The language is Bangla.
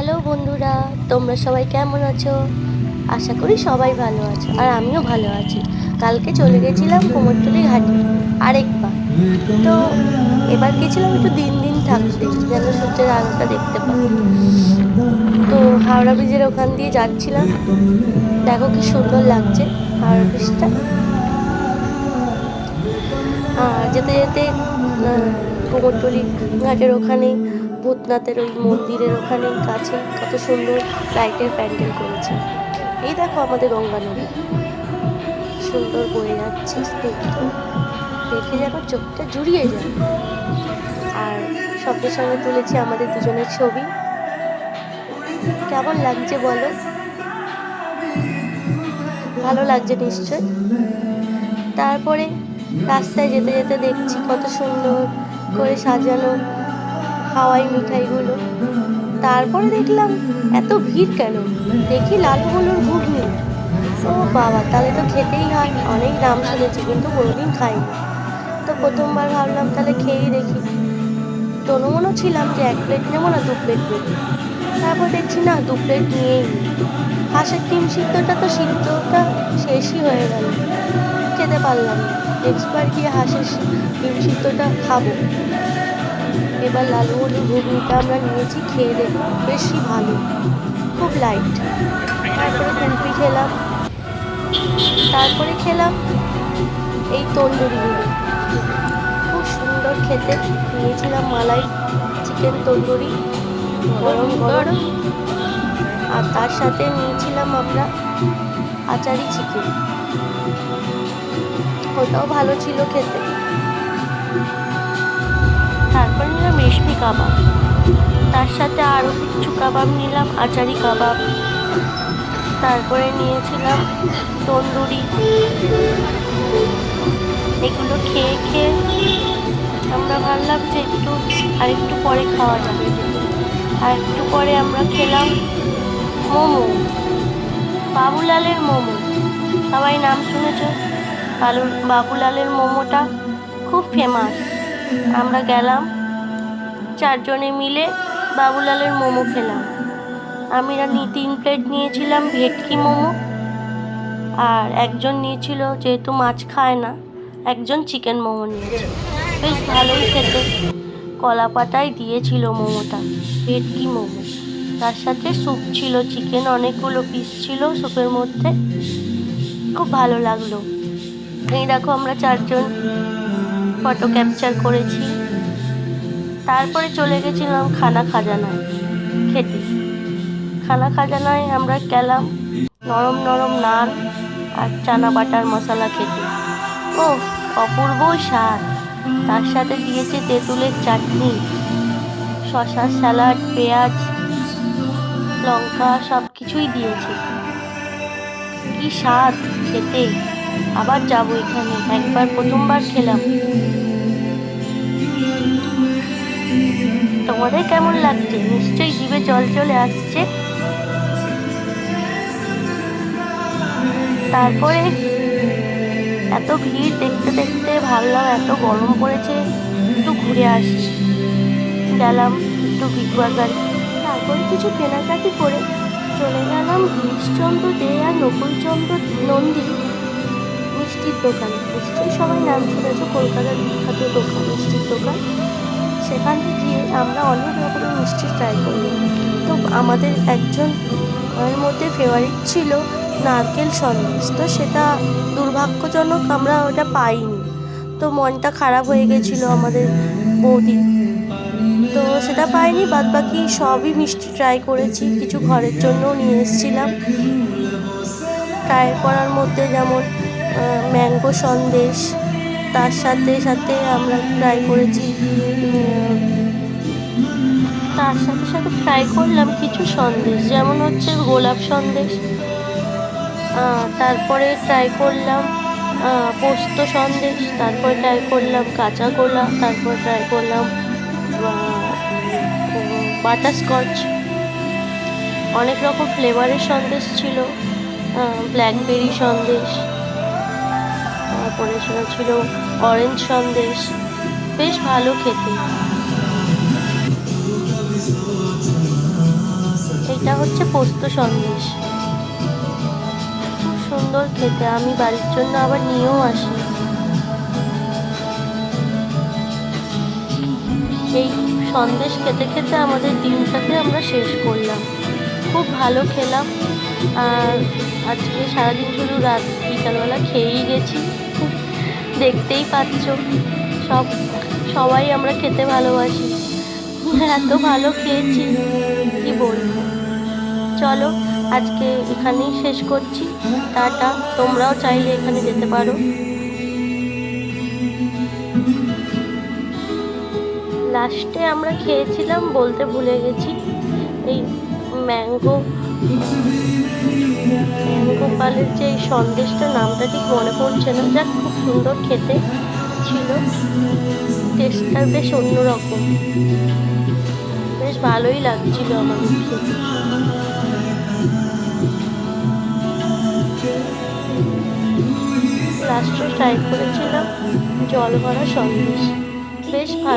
হ্যালো বন্ধুরা, তোমরা সবাই কেমন আছো? আশা করি সবাই ভালো আছো, আর আমিও ভালো আছি। কালকে চলে গেছিলাম কুমোরটুলি ঘাটে আরেকবার। তো এবার গেছিলাম একটু দিন দিন থাকতে, যেন সূর্যের আলোটা দেখতে পাই। তো হাওড়া ব্রিজের ওখান দিয়ে যাচ্ছিলাম। দেখো কি সুন্দর লাগছে হাওড়া ব্রিজটা। যেতে যেতে কুমোরটুলি ঘাটের ওখানে, ভূতনাথের ওই মন্দিরের ওখানে কাছে কত সুন্দর লাইটের প্যান্ডেল করেছে। এই দেখো আমাদের গঙ্গা নদী। সুন্দর বয়ে যাচ্ছে দেখে যেন চোখটা জুড়িয়ে যায়। আর সঙ্গে সঙ্গে তুলেছি আমাদের দুজনের ছবি। কেমন লাগছে বলো? ভালো লাগছে নিশ্চয়। তারপরে রাস্তায় যেতে যেতে দেখছি কত সুন্দর করে সাজানো হাওয়াই মিঠাইগুলো। তারপরে দেখলাম এত ভিড় কেন? দেখি লাল হলুর ঘুগনি। ও বাবা, তাহলে তো খেতেই হয় অনেক দাম শুনেছি, কিন্তু কোনোদিন খাইনি। তো প্রথমবার ভাবলাম তাহলে খেয়েই দেখি। তনুমনও ছিলাম যে এক প্লেট নেব না, দু প্লেট নেব তারপর দেখছি না, দু প্লেট নিয়েই। হাঁসের ডিম সিদ্ধটা তো সিদ্ধটা শেষই হয়ে গেল। খেতে পারলাম না। নেক্সট বার গিয়ে হাঁসের ডিম সিদ্ধটা খাব। এবার লালু হলুদ ঘুগনিটা আমরা নিয়েছি, খেয়ে দেখো বেশি ভালো। খুব লাইট তারপরে কুলপি খেলাম। তারপরে খেলাম এই তন্দুরিগুলো খুব সুন্দর খেতে। নিয়েছিলাম মালাই চিকেন তন্দুরি। গরম গরম। আর তার সাথে নিয়েছিলাম আমরা আচারি চিকেন। ওটাও ভালো ছিল খেতে। তারপর নিলাম রেশমি কাবাব। তার সাথে আরও কিছু কাবাব নিলাম, আচারি কাবাব। তারপরে নিয়েছিলাম তন্দুরি। এগুলো খেয়ে খেয়ে আমরা ভাবলাম যে একটু আর একটু পরে খাওয়া যাবে। আর একটু পরে আমরা খেলাম মোমো, বাবুলালের মোমো। সবাই নাম শুনেছ? বালু বাবুলালের মোমোটা খুব ফেমাস আমরা গেলাম, চারজনে মিলে বাবুলালের মোমো খেলাম। আমি নি তিন প্লেট নিয়েছিলাম ভেটকি মোমো, আর একজন নিয়েছিল যেহেতু মাছ খায় না, একজন চিকেন মোমো নিয়েছে। বেশ ভালোই খেতে। কলা পাতায় দিয়েছিল মোমোটা, ভেটকি মোমো। তার সাথে স্যুপ ছিল চিকেন অনেকগুলো পিস ছিল স্যুপের মধ্যে। খুব ভালো লাগল। এই দেখো আমরা চারজন ফটো ক্যাপচার করেছি। তারপরে চলে গেছিলাম খানা খাজানায়, খেতে। খানা খাজানায় আমরা গেলাম নরম নরম নান আর চানা বাটার মশলা খেতে। ও অপূর্ব স্বাদ। তার সাথে দিয়েছে তেঁতুলের চাটনি শশা স্যালাড, পেঁয়াজ, লঙ্কা সব কিছুই দিয়েছে। কি স্বাদ খেতে। আবার যাব এখানে। একবার প্রথমবার খেলাম। তোমাদের কেমন লাগছে? নিশ্চয়ই জিভে জল চলে আসছে। তারপরে এত ভিড় দেখতে দেখতে ভাবলাম, এত গরম পড়েছে, একটু ঘুরে আসি। গেলাম একটু বিগ বাজার। তারপরে কিছু কেনাকাটি করে চলে গেলাম গিরিশচন্দ্র দে আর নকুলচন্দ্র নন্দী মিষ্টির দোকান। নিশ্চয়ই সবাই নাম শুনেছে, কলকাতার বিখ্যাত দোকান, মিষ্টির দোকান। সেখানে গিয়ে আমরা অনেক রকমের মিষ্টি ট্রাই করলাম তো আমাদের একজন এর মধ্যে ফেভারিট ছিল নারকেল সন্দেশ। তো সেটা দুর্ভাগ্যজনক আমরা ওটা পাইনি। তো মনটা খারাপ হয়ে গেছিল আমাদের বৌদি। তো সেটা পাইনি বাদ বাকি সবই মিষ্টি ট্রাই করেছি। কিছু ঘরের জন্যও নিয়ে এসেছিলাম। ট্রাই করার মধ্যে যেমন ম্যাঙ্গো সন্দেশ, তার সাথে সাথে আমরা ট্রাই করেছি তার সাথে সাথে ট্রাই করলাম কিছু সন্দেশ, যেমন হচ্ছে গোলাপ সন্দেশ তারপরে ট্রাই করলাম পোস্ত সন্দেশ, তারপরে ট্রাই করলাম কাঁচা গোলা, তারপর ট্রাই করলাম বাটারস্কচ অনেক রকম ফ্লেভারের সন্দেশ ছিল ব্ল্যাকবেরি সন্দেশ তারপরে ছিল অরেঞ্জ সন্দেশ। বেশ ভালো খেতে। এটা হচ্ছে পোস্ত সন্দেশ। খুব সুন্দর খেতে। আমি বাড়ির জন্য আবার নিয়েও আসি। এই সন্দেশ খেতে খেতে আমাদের দিনটাকে আমরা শেষ করলাম। খুব ভালো খেলাম। আর আজকে সারাদিন শুধু রাত বিকালবেলা খেয়েই গেছি। দেখতেই পাচ্ছ। সব, সবাই আমরা খেতে ভালোবাসি। এত ভালো খেয়েছি। কি বলব? চলো, আজকে এখানেই শেষ করছি। টাটা, তোমরাও চাইলে এখানে যেতে পারো। লাস্টে আমরা খেয়েছিলাম বলতে ভুলে গেছি। এই ম্যাঙ্গো পালের যে সন্দেশটা নামটা ঠিক মনে পড়ছে না। যাক, খুব সুন্দর খেতে ছিল। টেস্টটা বেশ অন্যরকম। বেশ ভালোই লাগছিল আমার খেতে ট্রাই করেছিলাম জল ভরা সন্দেশ। বেশ ভালো